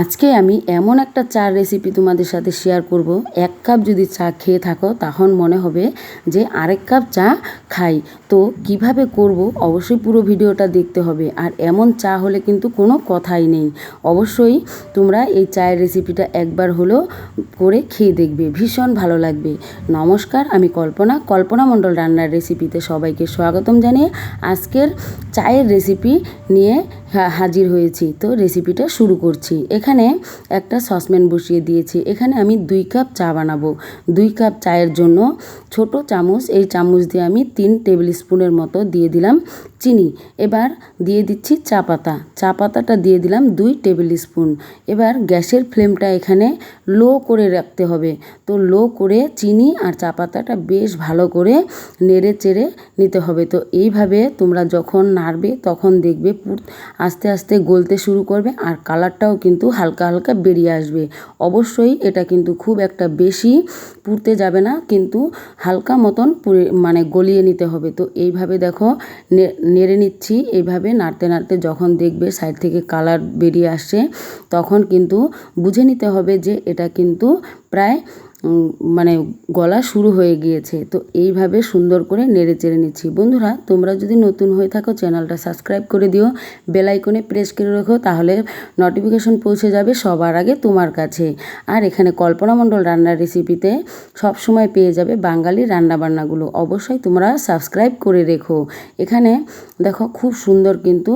আজকে আমি এমন একটা চার রেসিপি তোমাদের সাথে শেয়ার করব। এক কাপ যদি চা খেয়ে থাকো, তখন মনে হবে যে আরেক কাপ চা খাই। তো কীভাবে করব? অবশ্যই পুরো ভিডিওটা দেখতে হবে। আর এমন চা হলে কিন্তু কোনো কথাই নেই। অবশ্যই তোমরা এই চায়ের রেসিপিটা একবার হলেও করে খেয়ে দেখবে। ভীষণ ভালো লাগবে। নমস্কার, আমি কল্পনা। কল্পনা মণ্ডল রান্নার রেসিপিতে সবাইকে স্বাগতম জানিয়ে আজকের চায়ের রেসিপি নিয়ে হাজির হয়েছি। তো রেসিপিটা শুরু করছি। এখানে একটা সসপ্যান বসিয়ে দিয়েছি। এখানে আমি দুই কাপ চা বানাবো। দুই কাপ চায়ের জন্য ছোট চামচ, এই চামচ দিয়ে আমি তিন টেবিল স্পুনের মতো দিয়ে দিলাম। চিনি। এবার দিয়ে দিচ্ছি চা পাতা। চা পাতাটা দিয়ে দিলাম দুই টেবিল স্পুন। এবার গ্যাসের ফ্লেমটা এখানে লো করে রাখতে হবে। তো লো করে চিনি আর চা পাতাটা বেশ ভালো করে নেড়ে চেড়ে নিতে হবে। তো এইভাবে তোমরা যখন নাড়বে তখন দেখবে আস্তে আস্তে গলতে শুরু করবে আর কালারটাও কিন্তু হালকা হালকা বেরিয়ে আসবে। অবশ্যই এটা কিন্তু খুব একটা বেশি পুড়তে যাবে না, কিন্তু হালকা মতন পুড়ে মানে গলিয়ে নিতে হবে। তো এইভাবে দেখো নেড়ে নিচ্ছি। এভাবে নাড়তে নাড়তে যখন দেখবে সাইড থেকে কালার বেরিয়ে আসে তখন কিন্তু বুঝে নিতে হবে যে এটা কিন্তু প্রায় মানে গলা শুরু হয়ে গিয়েছে। তো এইভাবে সুন্দর করে নেড়ে চেড়ে নিচ্ছি। বন্ধুরা, তোমরা যদি নতুন হয়ে থাকো, চ্যানেলটা সাবস্ক্রাইব করে দিও। বেল আইকনে প্রেস করে রাখো, তাহলে নোটিফিকেশন পৌঁছে যাবে সবার আগে তোমার কাছে। আর এখানে কল্পনা মণ্ডল রান্নার রেসিপিতে সব সময় পেয়ে যাবে বাঙালি রান্নাবান্নাগুলো। অবশ্যই তোমরা সাবস্ক্রাইব করে রেখো। এখানে দেখো, খুব সুন্দর কিন্তু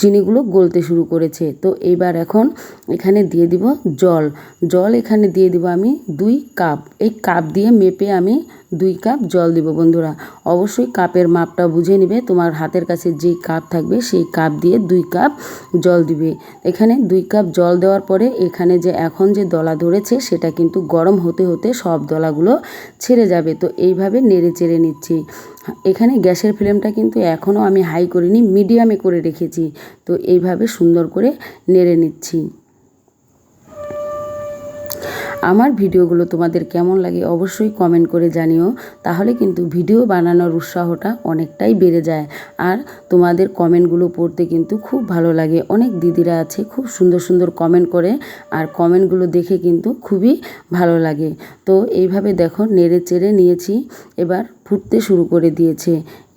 চিনিগুলো গলতে শুরু করেছে। তো এইবার এখন এখানে দিয়ে দিব জল। জল এখানে দিয়ে দিব আমি দুই কাপ। এই কাপ দিয়ে মেপে আমি দুই কাপ জল দিব বন্ধুরা। অবশ্যই কাপের মাপটা বুঝে নেবে। তোমার হাতের কাছে যেই কাপ থাকবে সেই কাপ দিয়ে দুই কাপ জল দিবে। এখানে দুই কাপ জল দেওয়ার পরে এখানে যে এখন যে দলা ধরেছে সেটা কিন্তু গরম হতে হতে সব দলাগুলো ছেড়ে যাবে। তো এইভাবে নেড়ে চেড়ে নিচ্ছি। এখানে গ্যাসের ফ্লেমটা কিন্তু এখনও আমি হাই করিনি, মিডিয়ামে করে রেখেছি। তো এইভাবে সুন্দর করে নেড়ে নিচ্ছি। আমার ভিডিওগুলো তোমাদের কেমন লাগে অবশ্যই কমেন্ট করে জানিও, তাহলে কিন্তু ভিডিও বানানোর উৎসাহটা অনেকটাই বেড়ে যায়। আর তোমাদের কমেন্টগুলো পড়তে কিন্তু খুব ভালো লাগে। অনেক দিদিরা আছে, খুব সুন্দর সুন্দর কমেন্ট করে, আর কমেন্টগুলো দেখে কিন্তু খুবই ভালো লাগে। তো এইভাবে দেখো, নেড়ে চেড়ে নিয়েছি, এবার ফুটতে শুরু করে দিয়েছে।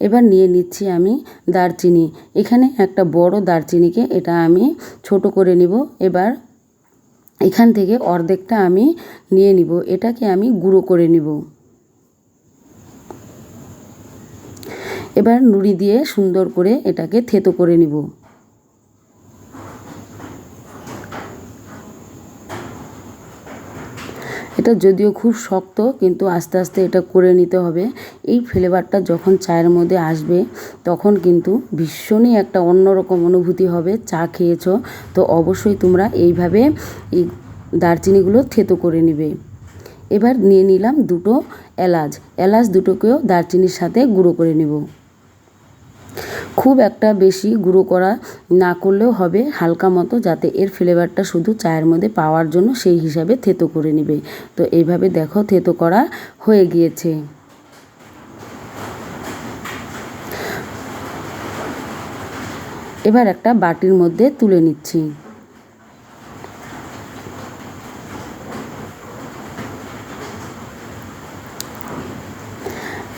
এবার নিয়ে নিচ্ছি আমি দারচিনি। এখানে একটা বড় দারচিনিকে এটা আমি ছোট করে নিব। এবার এখান থেকে অর্ধেকটা আমি নিয়ে নিব। এটাকে আমি গুঁড়ো করে নিব। এবার নুড়ি দিয়ে সুন্দর করে এটাকে থেতো করে নিব। এটা যদিও খুব শক্ত, কিন্তু আস্তে আস্তে এটা করে নিতে হবে। এই ফ্লেভারটা যখন চায়ের মধ্যে আসবে, তখন কিন্তু ভীষণই একটা অন্যরকম অনুভূতি হবে, চা খেয়েছো। তো অবশ্যই তোমরা এইভাবে এই দারচিনিগুলো থেতো করে নিবে। এবার নিয়ে নিলাম দুটো এলাচ। এলাচ দুটোকেও দারচিনির সাথে গুঁড়ো করে নেব। খুব একটা বেশি গুঁড়ো করা না করলেও হবে হালকা মতো, যাতে এর ফ্লেভারটা শুধু চায়ের মধ্যে পাওয়ার জন্য সেই হিসাবে থেতো করে নেবে। তো এইভাবে দেখো থেতো করা হয়ে গিয়েছে। এবার একটা বাটির মধ্যে তুলে নিচ্ছি।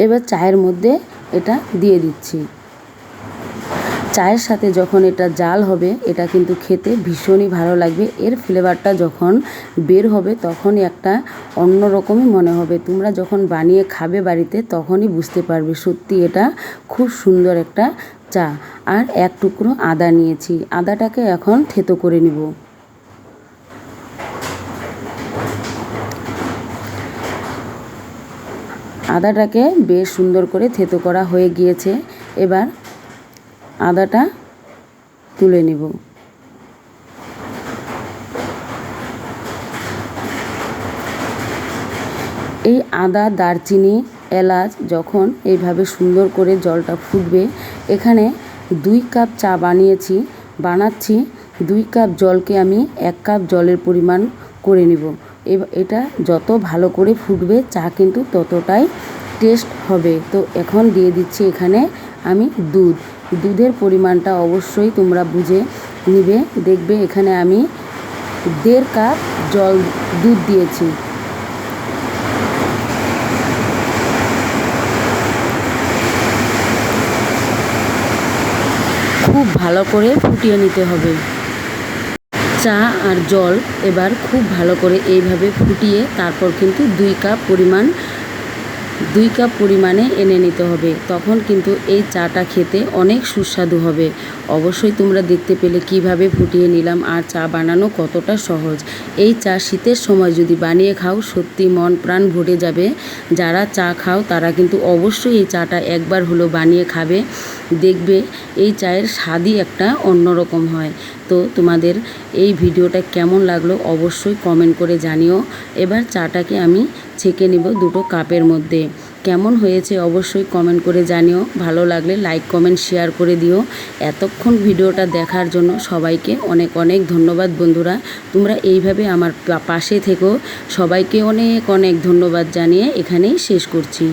এবার চায়ের মধ্যে এটা দিয়ে দিচ্ছি। চায়ের সাথে যখন এটা জাল হবে, এটা কিন্তু খেতে ভীষণই ভালো লাগবে। এর ফ্লেভারটা যখন বের হবে, তখনই একটা অন্যরকমই মনে হবে। তোমরা যখন বানিয়ে খাবে বাড়িতে, তখনই বুঝতে পারবে সত্যি এটা খুব সুন্দর একটা চা। আর এক টুকরো আদা নিয়েছি। আদাটাকে এখন থেতো করে নিব। আদাটাকে বেশ সুন্দর করে থেতো করা হয়ে গিয়েছে। এবার আদাটা তুলে নেব। এই আদা, দারচিনি, এলাচ যখন এইভাবে সুন্দর করে জলটা ফুটবে, এখানে দুই কাপ চা বানিয়েছি, বানাচ্ছি, দুই কাপ জলকে আমি এক কাপ জলের পরিমাণ করে নেব। এটা যত ভালো করে ফুটবে, চা কিন্তু ততটাই টেস্ট হবে। তো এখন দিয়ে দিচ্ছি এখানে আমি দুধ। দুধের পরিমাণটা অবশ্যই তোমরা বুঝে নিবে। দেখবে এখানে আমি দেড় কাপ জল দুধ দিয়েছি। খুব ভালো করে ফুটিয়ে নিতে হবে। চা আর জল এবার খুব ভালো করে এইভাবে ফুটিয়ে তারপর কিন্তু দুই কাপ পরিমাণ দুই কাপ পরিমাণে এনে নিতে হবে। তখন কিন্তু এই চাটা খেতে অনেক সুস্বাদু হবে। অবশ্যই তোমরা দেখতে পেলে কীভাবে ফুটিয়ে নিলাম আর চা বানানো কতটা সহজ। এই চা শীতের সময় যদি বানিয়ে খাও, সত্যি মন প্রাণ ভরে যাবে। যারা চা খাও, তারা কিন্তু অবশ্যই এই চাটা একবার হলো বানিয়ে খাবে। দেখবে এই চায়ের স্বাদই একটা অন্যরকম হয়। তো তোমাদের এই ভিডিওটা কেমন লাগল অবশ্যই কমেন্ট করে জানিও। এবার চাটাকে আমি ছেঁকে নিব দুটো কাপের মধ্যে। কেমন হয়েছে অবশ্যই কমেন্ট করে জানিও। ভালো লাগলে লাইক কমেন্ট শেয়ার করে দিও। এতক্ষণ ভিডিওটা দেখার জন্য সবাইকে অনেক অনেক ধন্যবাদ বন্ধুরা। তোমরা এইভাবে আমার পাশে থেকো। সবাইকে অনেক অনেক ধন্যবাদ জানিয়ে এখানেই শেষ করছি।